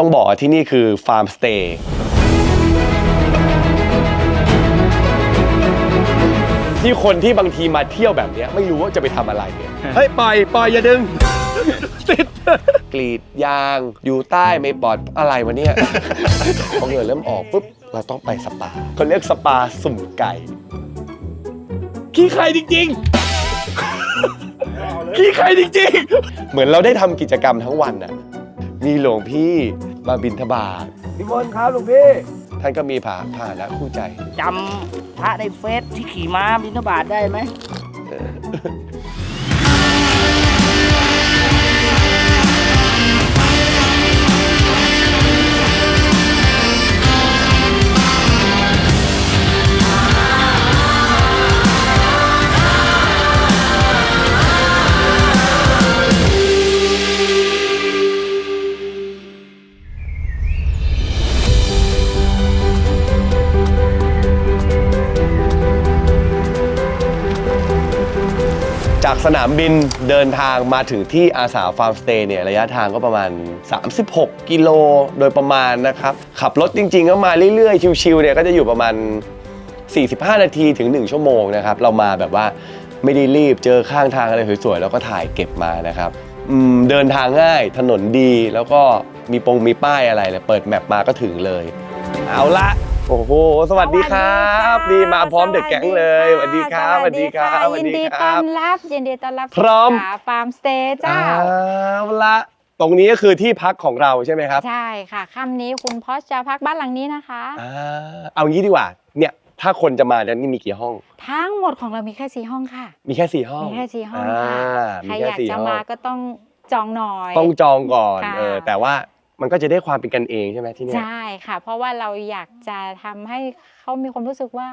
ต้องบอกว่าที่นี่คือฟาร์มสเตย์ที่คนที่บางทีมาเที่ยวแบบเนี้ยไม่รู้ว่าจะไปทำอะไรเนี่ยเฮ้ยปล่อยปล่อยอย่าดึง ติด กรีดยางอยู่ใต้ไม่ปลอดอะไรวะเนี่ย พอเหงื่อเริ่มออกปุ๊บเราต้องไปสปาเขาเรียกสปาสุ่มไก่ขี้ใครจริงๆขี้ใครจริงๆ เหมือนเราได้ทำกิจกรรมทั้งวันน่ะ มีหลวงพี่มาบินทบาทนิมนต์ครับหลวงพี่ ท่านก็มีผาผ่านะคู่ใจจำพระในเฟซที่ขี่ม้าบิณฑบาตได้ไหมจาก สนามบินเดินทางมาถึงที่อาสาฟาร์มสเตย์เนี่ยระยะทางก็ประมาณ 36 กิโลโดยประมาณนะครับ ขับรถจริงๆ ก็มาเรื่อยๆ ชิวๆเนี่ยก็จะอยู่ประมาณ 45 นาทีถึง 1 ชั่วโมงนะครับ เรามาแบบว่าไม่ได้รีบเจอข้างทางอะไรสวยๆ แล้วก็ถ่ายเก็บมานะครับเดินทางง่ายถนนดีแล้วก็มีปงมีป้ายอะไรเลยเปิดแมปมาก็ถึงเลย เอาละ โอ้โห สวัสดีครับสวัสดีจ้มาพร้อมเด็กแก๊งเลยสวัสดีครับสวัสดีครับยินดีต้อนรับยินดีต้อนรับพร้อมสู่ฟาร์มสเตย์เจ้าเอาละตรงนี้ก็คือที่พักของเราใช่ไหมครับ ใช่ค่ะค่ำนี้คุณพอสจะพักบ้านหลังนี้นะคะอ่าเอางี้ดีกว่า เนี่ยถ้าคนจะมาจะนี่มีกี่ห้อง ทั้งหมดของเรามีแค่สี่ห้องค่ะ มีแค่สี่ห้องมีแค่สี่ห้องค่ะอ่าใครมีอแค่ยากสี่จะห้องมาก็ต้องจองหน่อย ต้องจองก่อนค่ะเออแต่ว่า มันก็จะได้ความเป็นกันเองใช่ไหมที่เนี่ย ใช่ค่ะ เพราะว่าเราอยากจะทำให้เขามีความรู้สึกว่า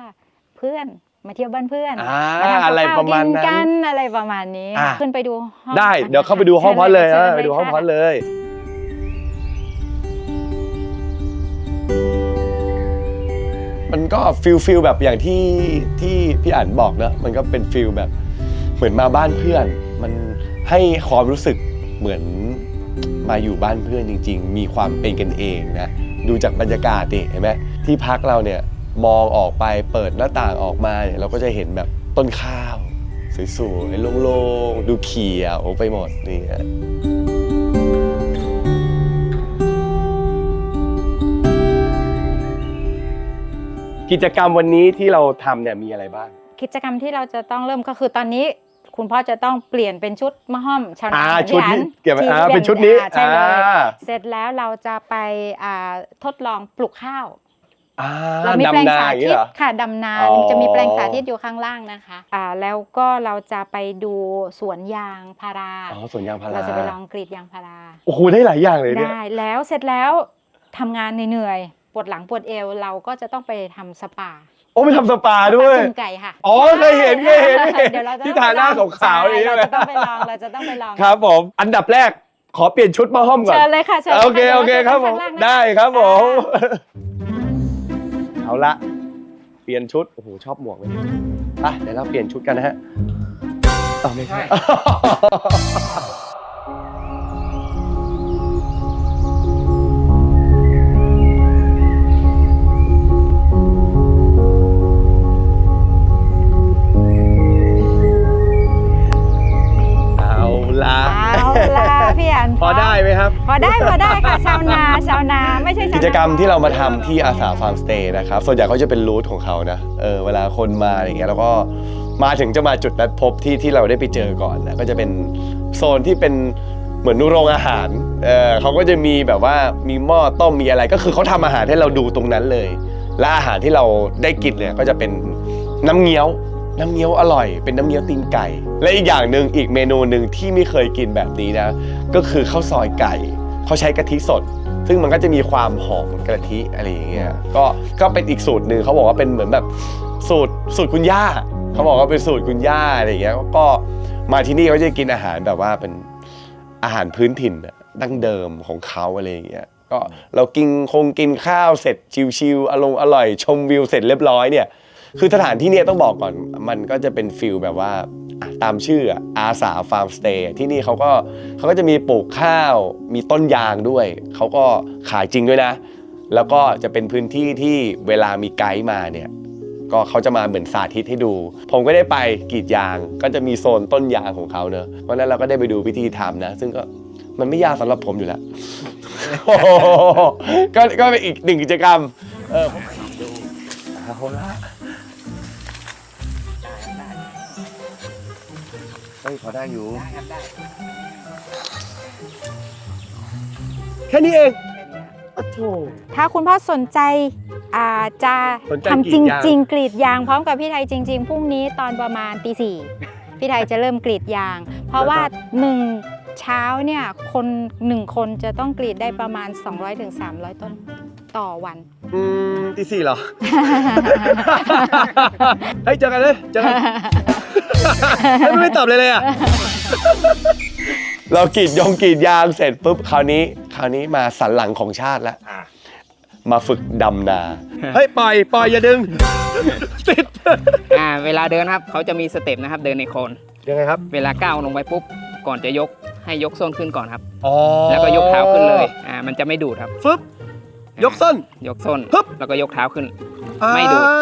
เพื่อนมาเที่ยวบ้านเพื่อนอ่ามาทำกับอะไรข้าวประมาณกินั้นกันอะไรประมาณนี้อะ ขึ้นไปดูห้องได้กันเดี๋ยวเข้าไปดูห้องพอดเลยชิญเออไปดูห้องพอดค่ะเลย มันก็ฟิลฟิลแบบอย่างที่ที่พี่อั๋นบอกเนอะมันก็เป็นฟิลแบบเหมือนมาบ้านเพื่อน มันให้ความรู้สึกเหมือน มาอยู่บ้านเพื่อนจริง ๆ มีความเป็นกันเองนะ ดูจากบรรยากาศดิเห็นไหมที่พักเราเนี่ยมองออกไปเปิดหน้าต่างออกมาเนี่ยเราก็จะเห็นแบบต้นข้าว สวยๆโล่งๆ ดูเขียวไปหมดนี่ฮะกิจกรรมวันนี้ที่เราทำเนี่ยมีอะไรบ้าง กิจกรรมที่เราจะต้องเริ่มก็คือตอนนี้ คุณพ่อจะต้องเปลี่ยนเป็นชุดมะฮ่อมชาวนาอ่าของชุดพี่นี้อัเก็บไว้ที่อ่าลี่ยเป็นชุดนี้อ่าใช่เลยอ่าเสร็จแล้วเราจะไปอ่าทดลองปลูกข้าวอ่าเรามีแปลงดำนาสาอย่างธินี้ตเหรอค่ะดำนาอ๋อจะมีแปลงสาธิตอยู่ข้างล่างนะคะอ่าแล้วก็เราจะไปดูสวนยางพาราอ๋อสวนยางพาราเราจะไปลองกรีดยางพาราโอ้โหได้หลายอย่างเลยเนี่ยได้แล้วเสร็จแล้วทำงานเหนื่อยๆปวดหลังปวดเอวเราก็จะต้องไปทำสปาโอ้ไปทำสปาด้วยปลาจุ่มไก่ค่ะอ๋อเคยเห็นเคยเห็นเคยเห็นเดี๋ยวเราจะที่ทาหน้าขาวๆนี่ใช่ใช่ไหมเราจะต้องไปลองเราจะต้องไปลองครับผมอันดับแรกขอเปลี่ยนชุดมาห้อมก่อนเชิญเลยค่ะเชิญลยโอเคะโอเคครับผมดี๋ยวเาจะปข้างล่างนะได้ครับผมอ่าเอาละเปลี่ยนชุดโอ้โหชอบหมวกเลยอะเดี๋ยวเราเปลี่ยนชุดกันนะฮะเอ้าไม่ใช่ พี่อันพอได้ไหมครับ พอได้พอได้ค่ะชาวนาชาวนาไม่ใช่ชาวนากิจกรรมที่เรามาทำที่อาสาฟาร์มสเตย์นะครับส่วนใหญ่เขาจะเป็นรูทของเขานะเออเวลาคนมาอย่างเงี้ยแล้วก็มาถึงจะมาจุดนัดพบที่ที่เราได้ไปเจอก่อนนะก็จะเป็นโซนที่เป็นเหมือนโรงอาหารเออเขาก็จะมีแบบว่ามีหม้อต้มมีอะไรก็คือเขาทำอาหารให้เราดูตรงนั้นเลย และอาหารที่เราได้กินเนี่ยก็จะเป็นน้ำเงี้ยว น้ำเงี้ยวอร่อย เป็นน้ำเงี้ยวตีนไก่ และอีกอย่างหนึ่งอีกเมนูหนึ่งที่ไม่เคยกินแบบนี้นะ ก็คือข้าวซอยไก่เขาใช้กะทิสด ซึ่งมันก็จะมีความหอมกะทิอะไรอย่างเงี้ยก็ก็เป็นอีกสูตรหนึ่งเขาบอกว่าเป็นเหมือนแบบสูตรสูตรคุณย่าเขาบอกว่าเป็นสูตรคุณย่าอะไรอย่างเงี้ยก็มาที่นี่เขาจะกินอาหารแบบว่าเป็นอาหารพื้นถิ่นดั้งเดิมของเขาอะไรอย่างเงี้ยก็เรากินคงกินข้าวเสร็จชิวๆอารมณ์อร่อย ชมวิวเสร็จเรียบร้อยเนี่ย คือสถานที่เนี่ยต้องบอกก่อน มันก็จะเป็นฟิลแบบว่าตามชื่ออาสาฟาร์มสเตย์ที่นี่เขาก็เขาก็จะมีปลูกข้าว มีต้นยางด้วย เขาก็ขายจริงด้วยนะ แล้วก็จะเป็นพื้นที่ที่เวลามีไกด์มาเนี่ยก็เขาจะมาเหมือนสาธิตให้ดู ผมก็ได้ไปกรีดยางก็จะมีโซนต้นยางของเขาเนอะเพราะนั้นเราก็ได้ไปดูวิธีทำนะ ซึ่งก็มันไม่ยากสำหรับผมอยู่แล้วก็ก็เป็นอีกหนึ่งกิจกรรม เออผมดูเอาละ เฮ้ยพอได้อยู่ได้ครับได้แค่นี้เองโอ้โถ ถ้าคุณพ่อสนใจอ่าจะสนใจทำกรีจดยางริงๆกรีดยาง พร้อมกับพี่ไทยจริง ๆพรุ่งนี้ตอนประมาณตีสี่พี่ไทยจะเริ่มกรีดยาง เพราะว่าหนึ่งเช้าเนี่ยคนหนึ่งคนจะต้องกรีดได้ประมาณ 200-300ต้นต่อวัน อืมตีสี่เหรอ เฮ้ยเจอกันเลยเจอกัน เฮ้ยไม่ตอบเลยเลยอะ เรากรีดยงกรีดยางเสร็จปุ๊บคราวนี้ คราวนี้มาสันหลังของชาติแล้วอะมาฝึกดำนา เฮ้ย ปล่อย ปล่อย อย่าดึง ติด อ่าเวลาเดินครับเขาจะมีสเต็ปนะครับ เดินในโคลนยังไงครับ เวลาก้าวลงไปปุ๊บ ก่อนจะยกให้ยกส้นขึ้นก่อนครับ อ๋อแล้วก็ยกเท้าขึ้นเลย อ่า มันจะไม่ดูดครับ ฟึบ ยกส้น ยกส้นฮึบแล้วก็ยกเท้าขึ้น ไม่ดูด อ่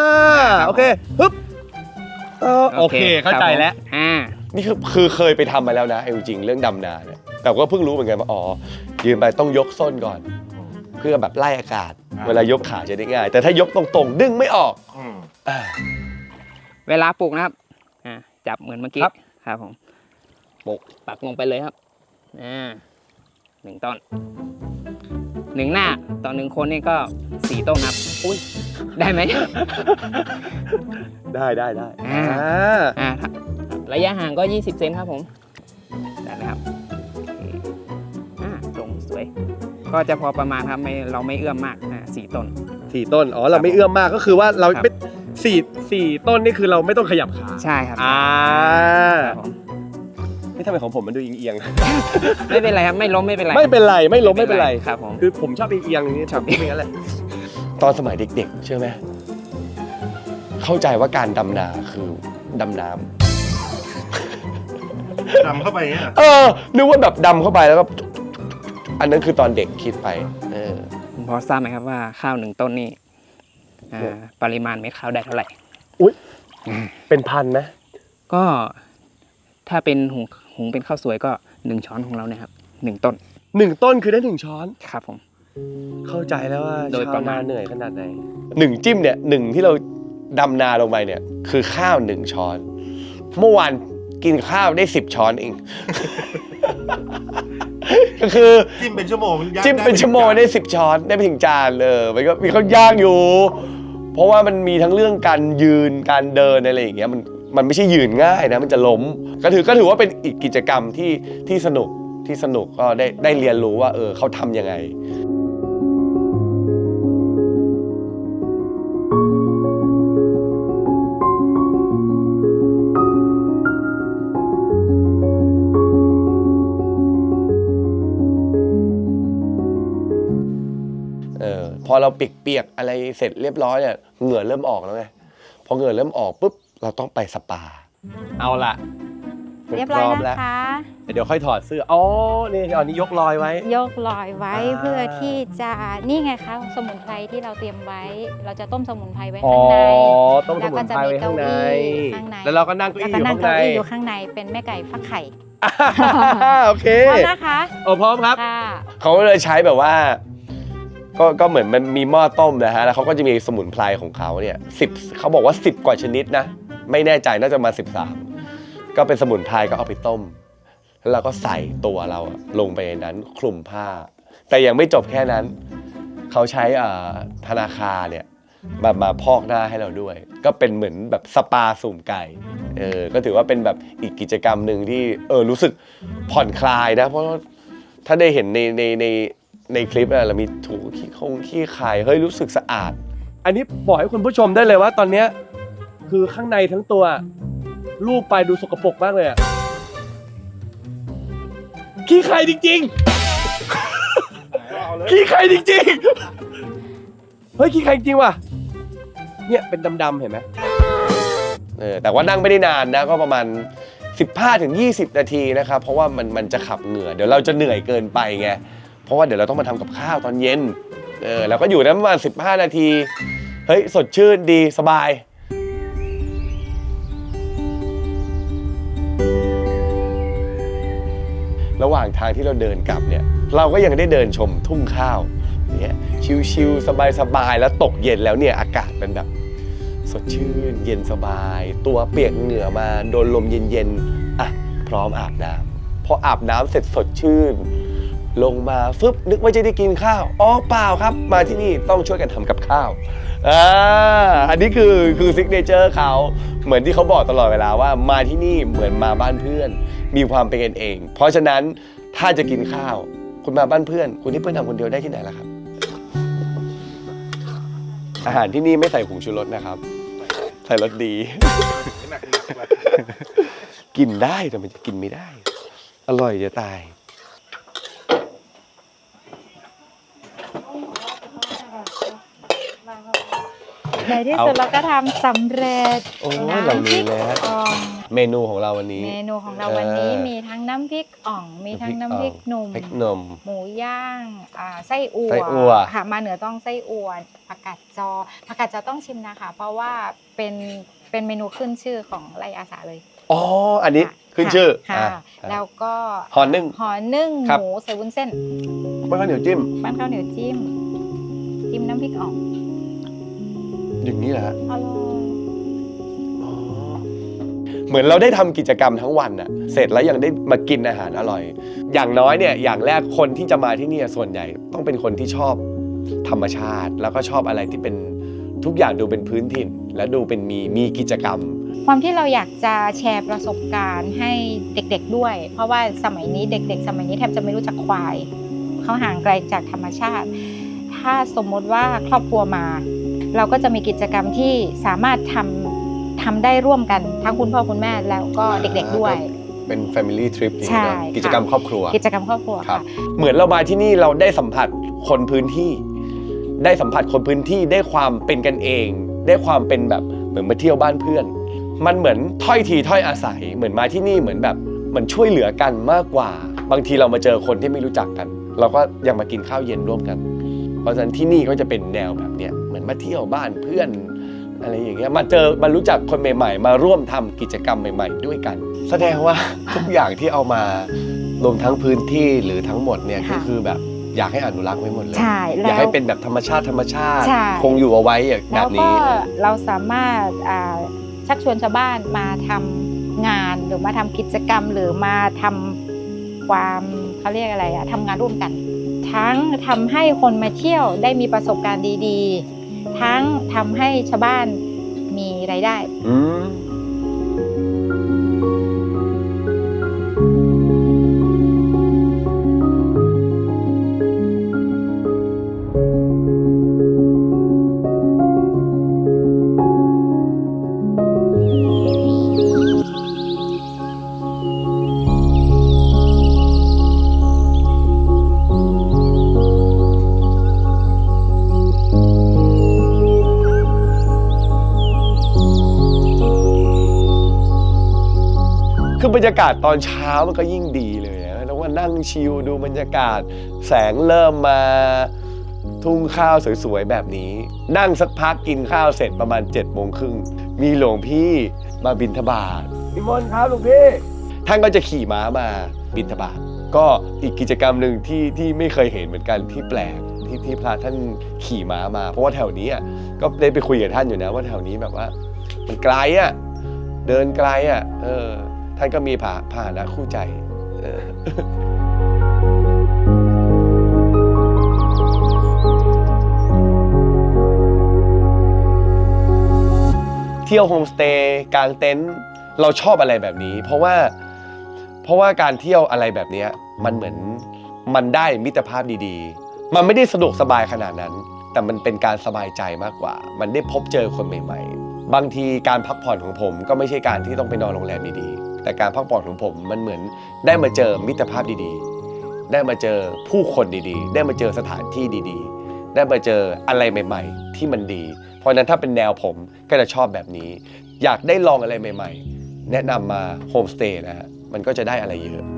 า โอเค ฮึบ เออโอเคเข้าใจครับผมแล้วอ่านี่คือคือเคยไปทำมาแล้วนะเอาจริงๆเรื่องดำนาเนี่ยแต่ก็เพิ่งรู้เหมือนกันว่าอ๋อยืนไปต้องยกส้นก่อน เพื่อแบบไล่อากาศ เวลายกขาจะได้ง่าย แต่ถ้ายกตรงๆ ดึงไม่ออกอืมอ่า เวลาปลูกนะครับอ่าจับเหมือนเมื่อกี้ครับ ครับผมปลูกปักลงไปเลยครับอ่าหนึ่งต้น หนึ่งหน้าต่อหนึ่งคนนี่ก็สี่ต้นครับ อุ้ยได้ไหม ได้ได้ได้อ่า อ่าอ่าครับระยะห่างก็ 20 เซนครับผม ได้ไหมครับอืมอ่าตรงสวย ก็จะพอประมาณครับไม่เราไม่เอื้อมมากอ่าสี่ต้น สี่ต้น อ๋อ เราไม่เอื้อมมากก็คือว่าเราครับ ไม่สี่สี่ต้นนี่คือเราไม่ต้องขยับขา ใช่ครับอ่า ครับผม นี่ทำไมของผมมันดูเอียงไม่เป็นไรครับไม่ล้มไม่เป็นไร ๆ ไม่เป็นไรไม่ล้มไม่เป็นไรครับผม คือผมชอบเอียงๆอย่างนี้ชอบเป็นอย่างนั้นแหละตอนสมัยเด็ก ๆ เชื่อไหมเข้าใจว่าการดำนาคือดำน้ดำเข้าไปอย่างเงี้ยำเออนึกว่าแบบดำเข้าไปแล้วก็อันนั้นคือตอนเด็กคิดไปเออ คุณพอทราบไหมครับว่าข้าวหนึ่งต้นนี่อ่าปริมาณเม็ดข้าวได้เท่าไหร่ เป็นพันไหมก็ถ้าเป็นหุง หุงเป็นข้าวสวยก็หนึ่งช้อนของเราเนี่ยครับหนึ่งต้นหนึ่งต้นคือได้หนึ่งช้อน ครับผม เข้าใจแล้วว่าโดยชาวประมานาณเหนื่อยขนาดไหนหนึ่งจิ้มเนี่ยหนึ่งที่เราดำนาลงไปเนี่ย คือข้าวหนึ่งช้อน เมื่อวานกินข้าวได้สิบช้อนเอง ก็คือ จิ้มเป็นชั่วโมงย่างจิ้มเป็นได้ชั่วโมงได้สิบช้อนได้ไปถึงจานเลยมันก็มีข้าวย่างอยู่ เพราะว่ามันมีทั้งเรื่องการยืนการเดินอะไรอย่างเงี้ยมัน มันไม่ใช่ยืนง่ายนะมันจะล้ม ก็ถือก็ถือว่าเป็นอีกกิจกรรมที่ที่สนุกที่สนุกก็ได้ได้เรียนรู้ว่าเออเขาทำยังไงเออพอเราเปียกๆอะไรเสร็จเรียบร้อยเนี่ยเหงื่อเริ่มออกแล้วไงพอเหงื่อเริ่มออกปุ๊บ เราต้องไปสปา เอาละเรียบร้อยพมนะแล้วคะ เดี๋ยวค่อยถอดเสื้ออ๋อนี่อันนี้ยกลอยไว้ ยกลอยไว้อ่า เพื่อที่จะนี่ไงคะสมุนไพรที่เราเตรียมไว้ เราจะต้มสมุนไพรไว้อ๋อข้างใน ต้มสมุนไพรไว้ข้างใน แล้วก็จะมีเก้าอี้ข้างใน แล้วเราก็นั่งเก้าแล้วอี้ก็อยู่นั่งข้างในเก้าอี้อยู่ข้างในเป็นแม่ไก่ฟักไข่โอเคพร้อมนะคะโอ้พร้อมครับ ค่ะเขาก็เลยใช้แบบว่า ก็ก็เหมือนมันมีหม้อต้มนะฮะแล้วเขาก็จะมีสมุนไพรของเขาเนี่ยสิบเขาบอกว่า10กว่าชนิดนะ ไม่แน่ใจน่าจะมา 13 ก็เป็นสมุนไพรก็เอาไปต้ม แล้วเราก็ใส่ตัวเราอะลงไปในนั้นคลุมผ้า แต่ยังไม่จบแค่นั้น เขาใช้อ่าธนาคารเนี่ยมามาพอกหน้าให้เราด้วย ก็เป็นเหมือนแบบสปาสุ่มไก่เออก็ถือว่าเป็นแบบอีกกิจกรรมหนึ่งที่เออรู้สึกผ่อนคลายนะ เพราะถ้าได้เห็นในในในในคลิปอะเรามีถูขี้คงขี้ไข่เฮ้ยรู้สึกสะอาด อันนี้บอกให้คุณผู้ชมได้เลยว่าตอนเนี้ย คือข้างในทั้งตัวรูปไปดูสกปรกมากเลยอะขี้ไข่จริงๆขี้ไข่จริงๆ เฮ้ยขี้ไข่จริงว่ะ เนี่ยเป็นดำๆเห็นไหมเออแต่ว่านั่งไม่ได้นานนะก็ประมาณ 15ถึง20 นาทีนะครับ เพราะว่ามันมันจะขับเหงื่อ เดี๋ยวเราจะเหนื่อยเกินไปไง เพราะว่าเดี๋ยวเราต้องมาทำกับข้าวตอนเย็น เออแล้วก็อยู่นั้นประมาณ15 นาที เฮ้ย สดชื่นดีสบาย ระหว่างทางที่เราเดินกลับเนี่ยเราก็ยังได้เดินชมทุ่งข้าวเนี่ยชิวๆสบายๆแล้วตกเย็นแล้วเนี่ยอากาศเป็นแบบสดชื่น เย็นสบาย ตัวเปียกเหงื่อมาโดนลมเย็นๆอะพร้อมอาบน้ำพออาบน้ำเสร็จสดชื่น ลงมาฟึบนึกว่าจะได้กินข้าวอ๋อเปล่าครับ มาที่นี่ต้องช่วยกันทำกับข้าว อ่าอันนี้คือคือซิกเนเจอร์เขาเหมือนที่เขาบอกตลอดเวลาว่ามาที่นี่เหมือนมาบ้านเพื่อน มีความเป็นกันเอง เพราะฉะนั้นถ้าจะกินข้าว คุณมาบ้านเพื่อน คุณที่เพื่อนทำคนเดียวได้ที่ไหนล่ะครับ อาหารที่นี่ไม่ใส่ผงชูรสนะครับ ใส่รสดี กินได้แต่มันจะกินไม่ได้ อร่อยจะตาย ในที่สุดเราก็ทำสำเร็จโอ้ยน้ำเราพรู้ริกแล้วอ่อง เมนูของเราวันนี้ เมนูของเราวันนี้เออมีทั้งน้ำพริกอ่อง มีทั้งน้ำพริกหนุ่ม พริกนมหมูย่างอ่าไส้อั่วไส้อั่ว ค่ะ มาเหนือต้องไส้อั่วผักกาดจอผักกาดจอต้องชิมนะคะ เพราะว่าเป็นเป็นเมนูขึ้นชื่อของไรอาสาเลย อ๋อ อันนี้ค่ะขึ้นชื่อค่ะอะ แล้วก็ห่อนึ่งห่อนึ่งครับ หมูใส่วุ้นเส้น ไม่ข้าวเหนียวจิ้มบ้านข้าวเหนียวจิ้ม จิ้มน้ำพริกอ่อง อย่างนี้แหละฮะอร่อยอ๋อเหมือนเราได้ทำกิจกรรมทั้งวันอะเสร็จแล้วยังได้มากินอาหารอร่อย อย่างน้อยเนี่ยอย่างแรกคนที่จะมาที่เนี่ยส่วนใหญ่ ต้องเป็นคนที่ชอบธรรมชาติ แล้วก็ชอบอะไรที่เป็นทุกอย่างดูเป็นพื้นถิ่น และดูเป็นมีมีกิจกรรม ความที่เราอยากจะแชร์ประสบการณ์ให้เด็กๆด้วย เพราะว่าสมัยนี้เด็ก ๆ สมัยนี้แทบจะไม่รู้จักควายเขาห่างไกลจากธรรมชาติ ถ้าสมมติว่าครอบครัวมา เราก็จะมีกิจกรรมที่สามารถทำทำได้ร่วมกันทั้งคุณพ่อคุณแม่แล้วก็เด็กๆด้วย เป็น Family Trip อย่างใช่เงี้ยค่ะกิจกรรมครอบครัว กิจกรรมครอบครัวครัค่ะบเหมือนเรามาที่นี่เราได้สัมผัสคนพื้นที่ ได้สัมผัสคนพื้นที่ได้ความเป็นกันเอง ได้ความเป็นแบบเหมือนมาเที่ยวบ้านเพื่อน มันเหมือนถ้อยทีถ้อยอาศัย เหมือนมาที่นี่เหมือนแบบเหมือนช่วยเหลือกันมากกว่า บางทีเรามาเจอคนที่ไม่รู้จักกัน เราก็ยังมากินข้าวเย็นร่วมกัน เพราะฉะนั้นที่นี่ก็จะเป็นแนวแบบเนี้ยเห มือนมาเที่ยวบ้านเพื่อนอะไรอย่างเงี้ยมาเจอมารู้จักคนใหม่ ๆ มาร่วมทำกิจกรรมใหม่ ๆ ด้วยกัน แสดงว่าทุกอย่างที่เอามารวมทั้งพื้นที่หรือทั้งหมดเนี่ยก็ค่ะคือแบบอยากให้อนุรักษ์ไว้หมดเลย ใช่อแล้ยากวให้เป็นแบบธรรมชาติธรรมชาติใช่คงอยู่เอาไว้อย่างแบแล้วบก็นี้เราสามารถอ่าชักชวนชาวบ้านมาทำงานหรือมาทำกิจกรรมหรือมาทำความเขาเรียกอะไรอะทำงานร่วมกัน ทั้งทำให้คนมาเที่ยวได้มีประสบการณ์ดี ๆ ทั้งทำให้ชาวบ้านมีรายได้ อืม รรยากาศตอนเช้ามันก็ยิ่งดีเลยนะแล้วว่านั่งชิลดูบรรยากาศแสงเริ่มมาทุ่งข้าวสวยๆแบบนี้ นั่งสักพักกินข้าวเสร็จประมาณ7จ็ดโมงครึ่งมีหลวงพี่มาบินทบาทนิมนต์ครับหลวงพี่ท่านก็จะขี่ม้ามาบินทบาทก็อีกกิจกรรมหนึ่งที่ที่ไม่เคยเห็นเหมือนกันที่แปลกที่ที่พระท่านขี่ม้ามา เพราะว่าแถวนี้อะก็ได้ไปคุยกับท่านอยู่นะว่าแถวนี้แบบว่า มันไกลอะเดินไกลอะเออ ท่านก็มีผ่าผ่านะคู่ใจเที่ยวโฮมสเตย์กางเต็นท์เราชอบอะไรแบบนี้ เพราะว่าเพราะว่าการเที่ยวอะไรแบบนี้มันเหมือนมันได้มิตรภาพดี ๆ มันไม่ได้สะดวกสบายขนาดนั้น แต่มันเป็นการสบายใจมากกว่า มันได้พบเจอคนใหม่ ๆ บางทีการพักผ่อนของผมก็ไม่ใช่การที่ต้องไปนอนโรงแรมดีๆ แต่การพักผ่อนของผมมันเหมือนได้มาเจอมิตรภาพดีๆ ได้มาเจอผู้คนดีๆ ได้มาเจอสถานที่ดีๆ ได้มาเจออะไรใหม่ ๆ ที่มันดี เพราะฉะนั้นถ้าเป็นแนวผมก็จะชอบแบบนี้ อยากได้ลองอะไรใหม่ ๆ แนะนำมาโฮมสเตย์นะฮะมันก็จะได้อะไรเยอะ